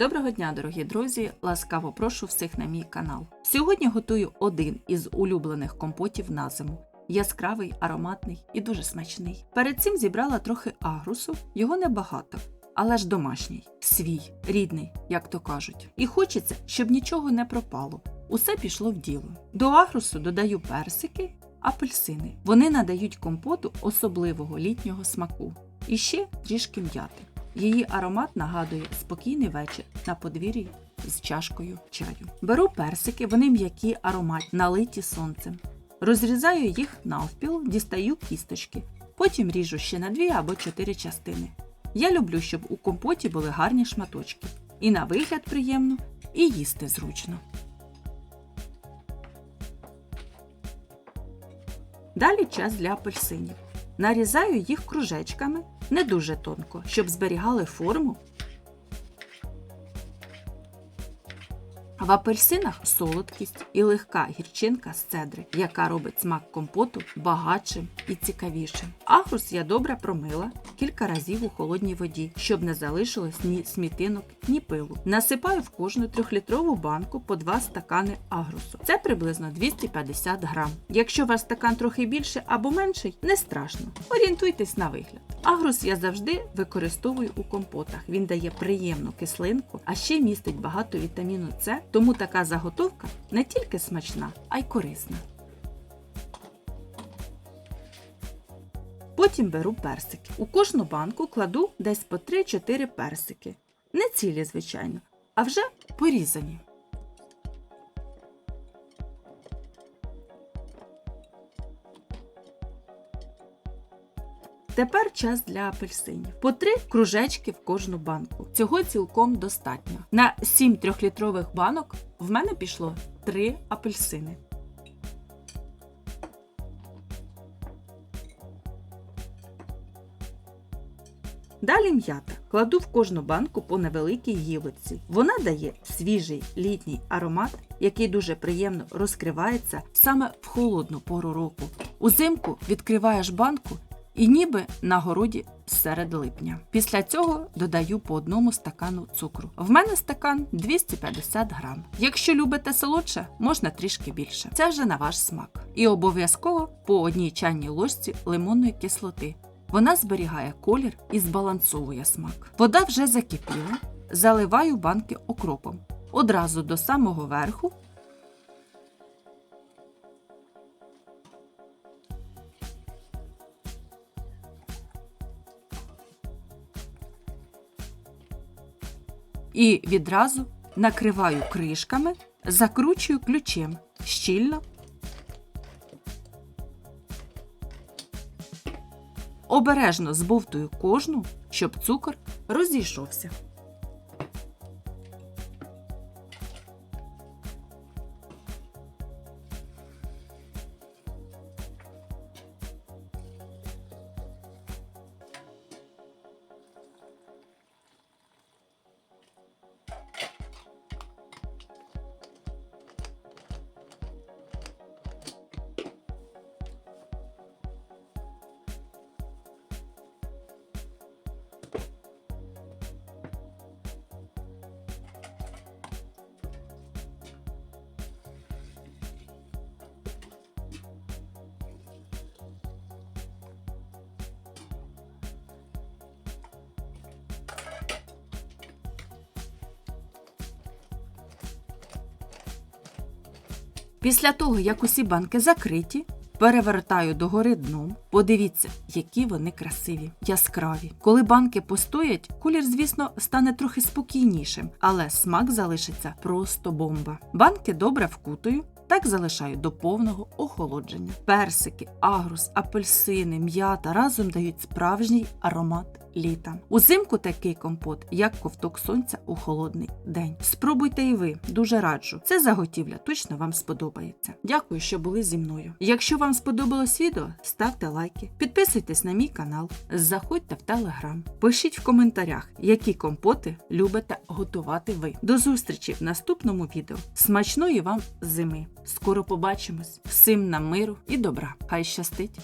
Доброго дня, дорогі друзі! Ласкаво прошу всіх на мій канал. Сьогодні готую один із улюблених компотів на зиму. Яскравий, ароматний і дуже смачний. Перед цим зібрала трохи агрусу, його небагато, але ж домашній, свій, рідний, як то кажуть. І хочеться, щоб нічого не пропало. Усе пішло в діло. До агрусу додаю персики, апельсини. Вони надають компоту особливого літнього смаку. І ще трішки м'яти. Її аромат нагадує спокійний вечір на подвір'ї з чашкою чаю. Беру персики, вони м'які аромат, налиті сонцем. Розрізаю їх навпіл, дістаю кісточки. Потім ріжу ще на дві або чотири частини. Я люблю, щоб у компоті були гарні шматочки. І на вигляд приємно, і їсти зручно. Далі час для апельсинів. Нарізаю їх кружечками, не дуже тонко, щоб зберігали форму. В апельсинах солодкість і легка гірчинка з цедри, яка робить смак компоту багатшим і цікавішим. Агрус я добре промила кілька разів у холодній воді, щоб не залишилось ні смітинок, ні пилу. Насипаю в кожну трьохлітрову банку по 2 стакани агрусу. Це приблизно 250 грам. Якщо ваш стакан трохи більше або менший, не страшно. Орієнтуйтесь на вигляд. Агрус я завжди використовую у компотах. Він дає приємну кислинку, а ще містить багато вітаміну С, тому така заготовка не тільки смачна, а й корисна. Потім беру персики. У кожну банку кладу десь по 3-4 персики. Не цілі, звичайно, а вже порізані. Тепер час для апельсинів. По три кружечки в кожну банку. Цього цілком достатньо. На 7 трьохлітрових банок в мене пішло 3 апельсини. Далі м'ята. Кладу в кожну банку по невеликій гілочці. Вона дає свіжий літній аромат, який дуже приємно розкривається саме в холодну пору року. Узимку відкриваєш банку і ніби на городі серед липня. Після цього додаю по одному стакану цукру. В мене стакан 250 грам. Якщо любите солодше, можна трішки більше. Це вже на ваш смак. І обов'язково по одній чайній ложці лимонної кислоти. Вона зберігає колір і збалансовує смак. Вода вже закипіла, заливаю банки окропом. Одразу до самого верху і відразу накриваю кришками, закручую ключем щільно. Обережно збовтую кожну, щоб цукор розійшовся. Після того, як усі банки закриті, перевертаю догори дном. Подивіться, які вони красиві, яскраві. Коли банки постоять, колір, звісно, стане трохи спокійнішим, але смак залишиться просто бомба. Банки добре вкутую. Так залишаю до повного охолодження. Персики, агрус, апельсини, м'ята разом дають справжній аромат літа. Узимку такий компот, як ковток сонця у холодний день. Спробуйте і ви, дуже раджу. Це заготівля точно вам сподобається. Дякую, що були зі мною. Якщо вам сподобалось відео, ставте лайки, підписуйтесь на мій канал, заходьте в телеграм, пишіть в коментарях, які компоти любите готувати ви. До зустрічі в наступному відео. Смачної вам зими! Скоро побачимось! Всім нам миру і добра! Хай щастить!